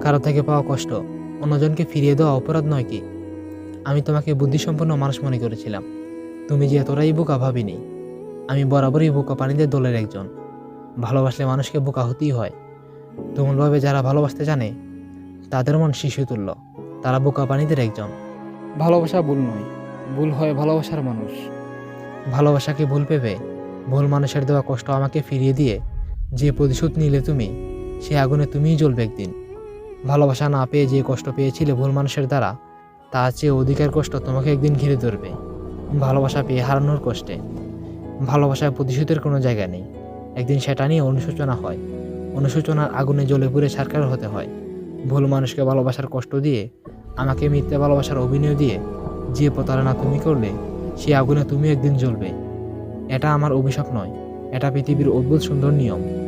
কারও থেকে পাওয়া কষ্ট অন্যজনকে ফিরিয়ে দেওয়া অপরাধ নয় কি? আমি তোমাকে বুদ্ধিসম্পন্ন মানুষ মনে করেছিলাম। তুমি যে এতটাই বোকা ভাবিনি। আমি বরাবরই বোকা পানিদের দলের একজন। ভালোবাসলে মানুষকে বোকা হতেই হয়। তুমুলভাবে যারা ভালোবাসতে জানে তাদের মন শিশু তুল্য তারা বোকা পানিদের একজন। ভালোবাসা ভুল নয় ভুল হয় ভালোবাসার মানুষ। ভালোবাসাকে ভুল পেবে ভুল মানুষের দেওয়া কষ্ট আমাকে ফিরিয়ে দিয়ে যে প্রতিশোধ নিলে তুমি সে আগুনে তুমিই জ্বলবে একদিন। ভালোবাসা না পেয়ে যে কষ্ট পেয়েছিলে ভুল মানুষের দ্বারা, তার চেয়ে অধিকার কষ্ট তোমাকে একদিন ঘিরে ধরবে। ভালোবাসা পেয়ে হারানোর কষ্টে। ভালোবাসায় প্রতিশোধের কোনো জায়গা নেই। একদিন সেটা নিয়ে অনুশোচনা হয়। অনুশোচনার আগুনে জ্বলে পুড়ে সারকার হতে হয়। ভুল মানুষকে ভালোবাসার কষ্ট দিয়ে, আমাকে মিথ্যে ভালোবাসার অভিনয় দিয়ে যে প্রতারণা তুমি করলে, সে আগুনে তুমি একদিন জ্বলবে। এটা আমার অভিশাপ নয়। এটা পৃথিবীর অদ্ভুত সুন্দর নিয়ম।